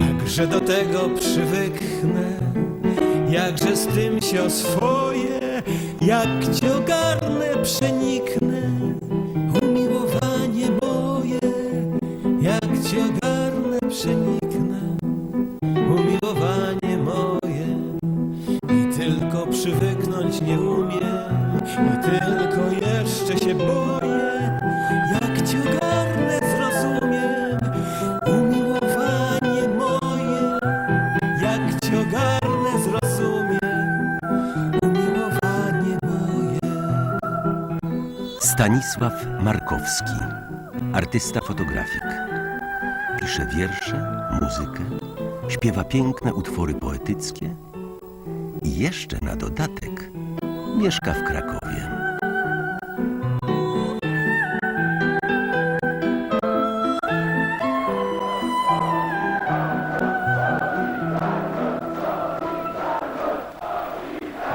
Jakże do tego przywyknę, jakże z tym się oswoję, jak cię ogarnę, przeniknę, umiem, i tylko jeszcze się boję, jak cię ogarnę, zrozumiem, umiłowanie moje, jak cię ogarnę, zrozumiem, umiłowanie moje. Stanisław Markowski, artysta fotografik. Pisze wiersze, muzykę, śpiewa piękne utwory poetyckie i jeszcze na dodatek mieszka w Krakowie.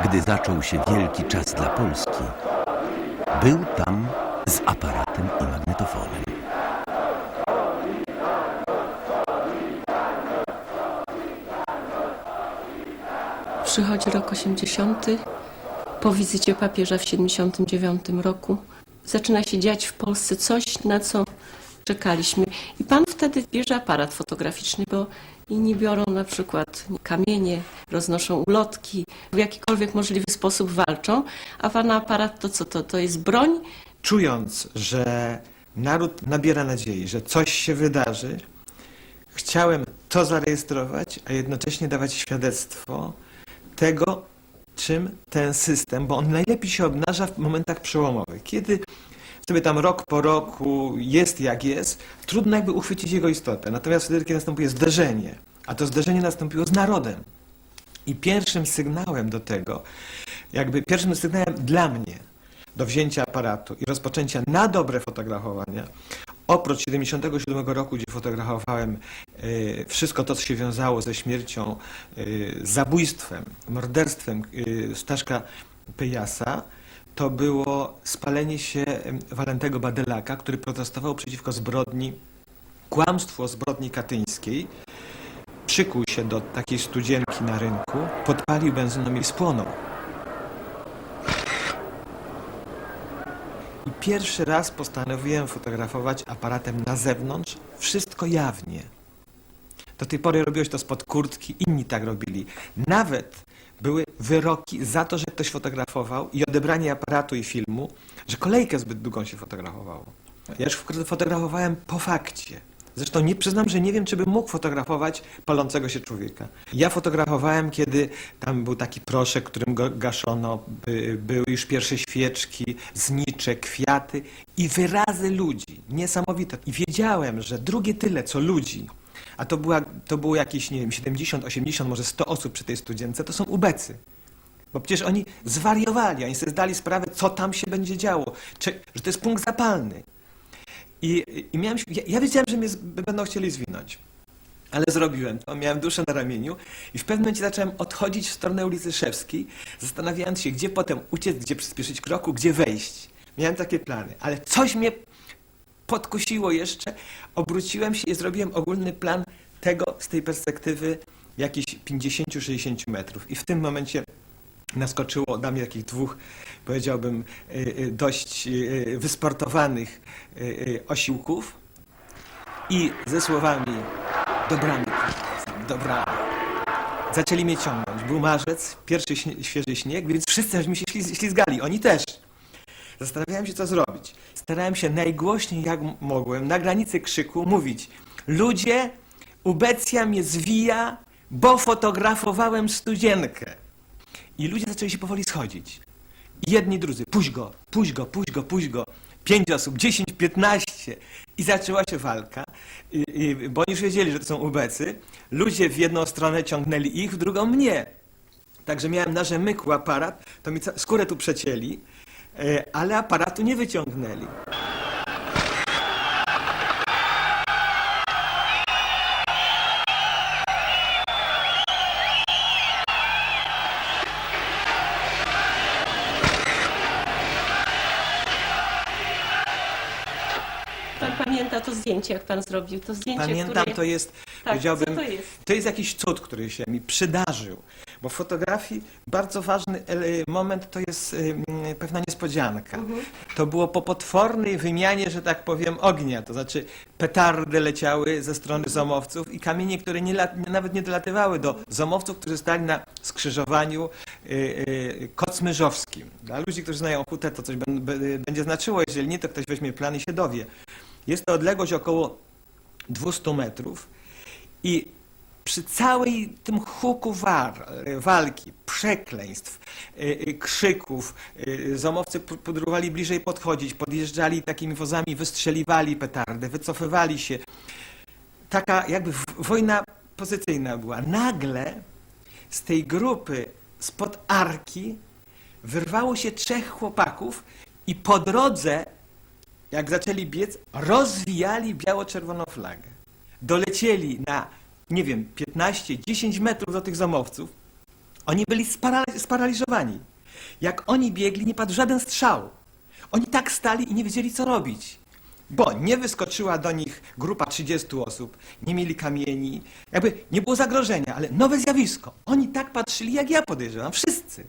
Gdy zaczął się wielki czas dla Polski, był tam z aparatem i magnetofonem. Przychodzi rok 80. Po wizycie papieża w 79 roku zaczyna się dziać w Polsce coś, na co czekaliśmy. I pan wtedy bierze aparat fotograficzny, bo inni biorą na przykład kamienie, roznoszą ulotki, w jakikolwiek możliwy sposób walczą, a pan aparat to co to? To jest broń? Czując, że naród nabiera nadziei, że coś się wydarzy, chciałem to zarejestrować, a jednocześnie dawać świadectwo tego, czym ten system, bo on najlepiej się obnaża w momentach przełomowych. Kiedy sobie tam rok po roku jest jak jest, trudno jakby uchwycić jego istotę. Natomiast wtedy, kiedy następuje zderzenie, a to zderzenie nastąpiło z narodem. I pierwszym sygnałem do tego, jakby pierwszym sygnałem dla mnie do wzięcia aparatu i rozpoczęcia na dobre fotografowania, oprócz 77 roku, gdzie fotografowałem e, wszystko to, co się wiązało ze śmiercią, e, zabójstwem, morderstwem e, Staszka Pyjasa, to było spalenie się Walentego Badelaka, który protestował przeciwko zbrodni, kłamstwu o zbrodni katyńskiej, przykuł się do takiej studzienki na rynku, podpalił benzyną i spłonął. I pierwszy raz postanowiłem fotografować aparatem na zewnątrz, wszystko jawnie. Do tej pory robiłeś to spod kurtki, inni tak robili. Nawet były wyroki za to, że ktoś fotografował i odebranie aparatu i filmu, że kolejkę zbyt długą się fotografowało. Ja już fotografowałem po fakcie. Zresztą nie przyznam, że nie wiem, czy bym mógł fotografować palącego się człowieka. Ja fotografowałem, kiedy tam był taki proszek, którym go gaszono, by, były już pierwsze świeczki, znicze, kwiaty i wyrazy ludzi. Niesamowite. I wiedziałem, że drugie tyle, co ludzi, a to, była, to było jakieś, nie wiem, 70, 80, może 100 osób przy tej studience, to są ubecy. Bo przecież oni zwariowali, oni sobie zdali sprawę, co tam się będzie działo, czy, że to jest punkt zapalny. I, i miałem, ja, ja wiedziałem, że mnie będą chcieli zwinąć. Ale zrobiłem to, miałem duszę na ramieniu i w pewnym momencie zacząłem odchodzić w stronę ulicy Szewskiej, zastanawiając się, gdzie potem uciec, gdzie przyspieszyć kroku, gdzie wejść. Miałem takie plany, ale coś mnie podkusiło jeszcze, obróciłem się i zrobiłem ogólny plan tego z tej perspektywy jakichś 50-60 metrów. I w tym momencie naskoczyło na mnie takich dwóch, powiedziałbym, y, y, dość y, wysportowanych osiłków i ze słowami dobrami, kurwa, dobrami. Zaczęli mnie ciągnąć. Był marzec, pierwszy świeży śnieg, więc wszyscy mi się śliz, ślizgali, oni też. Zastanawiałem się, co zrobić. Starałem się najgłośniej, jak mogłem, na granicy krzyku mówić Ludzie, ubecja mnie zwija, bo fotografowałem studzienkę. I ludzie zaczęli się powoli schodzić. I jedni, drudzy, puść go, puść go, puść go, puść go. Pięć osób, dziesięć, piętnaście. I zaczęła się walka, I, i, bo oni już wiedzieli, że to są ubecy. Ludzie w jedną stronę ciągnęli ich, w drugą mnie. Także miałem na rzemyku aparat, to mi skórę tu przecięli, e, ale aparatu nie wyciągnęli. Pamięta to zdjęcie, jak pan zrobił to zdjęcie, Pamiętam, które... to jest, Tak, powiedziałbym, to jest? to jest jakiś cud, który się mi przydarzył. Bo w fotografii bardzo ważny e, moment to jest pewna niespodzianka. Mhm. To było po potwornej wymianie, że tak powiem, ognia. To znaczy petardy leciały ze strony zomowców i kamienie, które nie, nawet nie dolatywały do zomowców, którzy stali na skrzyżowaniu y, y, kocmyrzowskim. Dla ludzi, którzy znają hutę, to coś będzie znaczyło. Jeżeli nie, to ktoś weźmie plan i się dowie. Jest to odległość około 200 metrów i przy całej tym huku war, e, walki, przekleństw, e, e, krzyków, zomowcy próbowali bliżej podchodzić, podjeżdżali takimi wozami, wystrzeliwali petardy, wycofywali się. Taka jakby wojna pozycyjna była. Nagle z tej grupy, spod arki, wyrwało się trzech chłopaków i po drodze jak zaczęli biec, rozwijali biało-czerwoną flagę. Dolecieli na, nie wiem, 15-10 metrów do tych zamowców. Oni byli spara- sparaliżowani. Jak oni biegli, nie padł żaden strzał. Oni tak stali i nie wiedzieli, co robić. Bo nie wyskoczyła do nich grupa 30 osób, nie mieli kamieni, jakby nie było zagrożenia, ale nowe zjawisko. Oni tak patrzyli, jak ja podejrzewam, wszyscy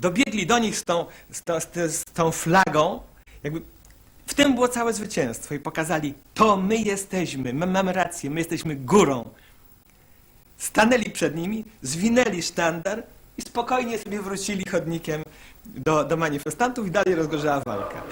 dobiegli do nich z tą, z tą- z tą flagą, jakby w tym było całe zwycięstwo i pokazali, to my jesteśmy, my mamy rację, my jesteśmy górą. Stanęli przed nimi, zwinęli sztandar i spokojnie sobie wrócili chodnikiem do, do manifestantów i dalej rozgorzała walka.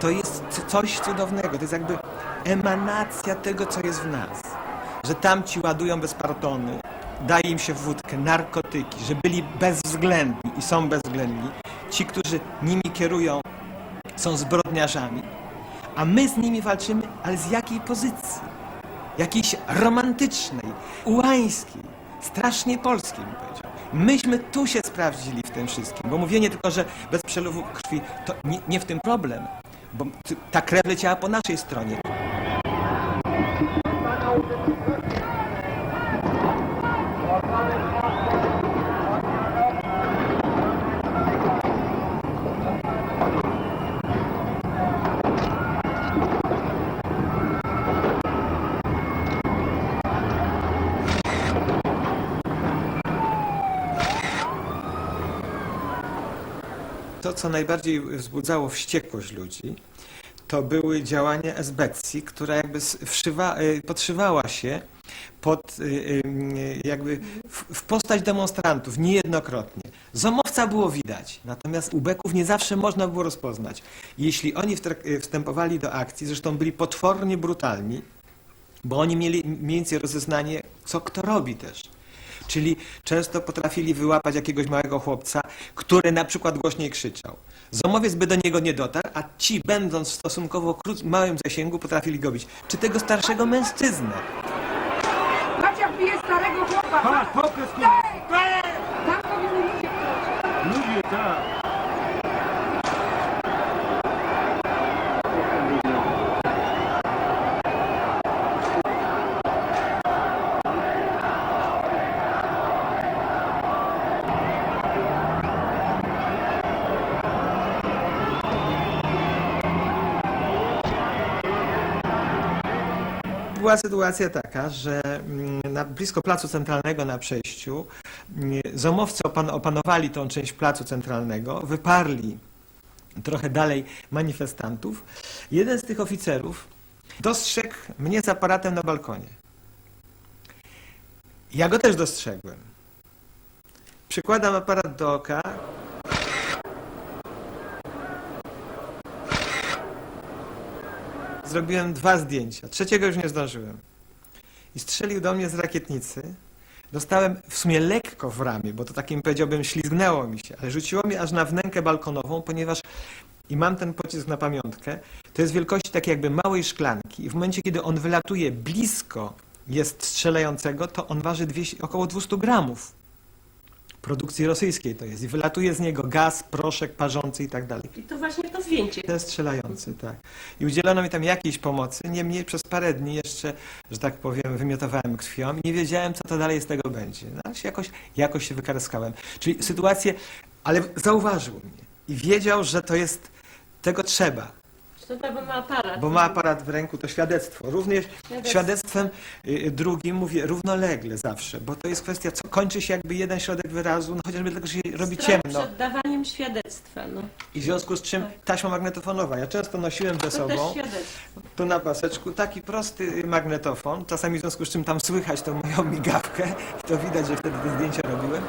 to jest coś cudownego. To jest jakby emanacja tego, co jest w nas. Że tamci ładują bezpartony, daje im się wódkę, narkotyki, że byli bezwzględni i są bezwzględni. Ci, którzy nimi kierują, są zbrodniarzami. A my z nimi walczymy, ale z jakiej pozycji? Jakiejś romantycznej, ułańskiej, strasznie polskiej, bym powiedział. Myśmy tu się sprawdzili w tym wszystkim, bo mówienie tylko, że bez przelewu krwi, to nie, nie w tym problem, bo ta krew leciała po naszej stronie. Co najbardziej wzbudzało wściekłość ludzi, to były działania esbecji, która jakby wszywa, y, podszywała się pod y, y, jakby w, w postać demonstrantów niejednokrotnie. Zomowca było widać, natomiast ubeków nie zawsze można było rozpoznać. Jeśli oni wstępowali do akcji, zresztą byli potwornie brutalni, bo oni mieli mniej więcej rozeznanie, co kto robi też. Czyli często potrafili wyłapać jakiegoś małego chłopca, który na przykład głośniej krzyczał. Zomowiec by do niego nie dotarł, a ci, będąc w stosunkowo krót, małym zasięgu, potrafili go bić. Czy tego starszego mężczyznę? Patrz jak bije starego chłopa! Patrz, pokaż kurwa! Tam powinny ludzie. Ludzie, tak. Była sytuacja taka, że mm, na blisko placu centralnego na przejściu mm, zomowcy opan opanowali tą część placu centralnego, wyparli trochę dalej manifestantów. Jeden z tych oficerów dostrzegł mnie z aparatem na balkonie. Ja go też dostrzegłem. Przykładam aparat do oka. Zrobiłem dwa zdjęcia. Trzeciego już nie zdążyłem. I strzelił do mnie z rakietnicy. Dostałem w sumie lekko w ramię, bo to takim powiedziałbym ślizgnęło mi się, ale rzuciło mnie aż na wnękę balkonową, ponieważ i mam ten pocisk na pamiątkę, to jest wielkości takiej jakby małej szklanki i w momencie, kiedy on wylatuje blisko jest strzelającego, to on waży 200, około 200 gramów. Produkcji rosyjskiej to jest. I wylatuje z niego gaz, proszek parzący i tak dalej. I to właśnie to zdjęcie. Ten strzelający, tak. I udzielono mi tam jakiejś pomocy, niemniej przez parę dni jeszcze, że tak powiem, wymiotowałem krwią i nie wiedziałem, co to dalej z tego będzie. No, ale się jakoś, jakoś się wykarskałem. Czyli sytuację, ale zauważył mnie i wiedział, że to jest, tego trzeba. Tak, bo ma aparat. Bo ma aparat w ręku, to świadectwo. Również świadectwem y, drugim mówię równolegle zawsze, bo to jest kwestia, co kończy się jakby jeden środek wyrazu, no chociażby dlatego, że się robi Strach ciemno. przed dawaniem świadectwa, no. I w związku z czym taśma magnetofonowa. Ja często nosiłem ze To sobą świadectwo. tu na paseczku taki prosty magnetofon, czasami w związku z czym tam słychać tą moją migawkę to widać, że wtedy te zdjęcia robiłem.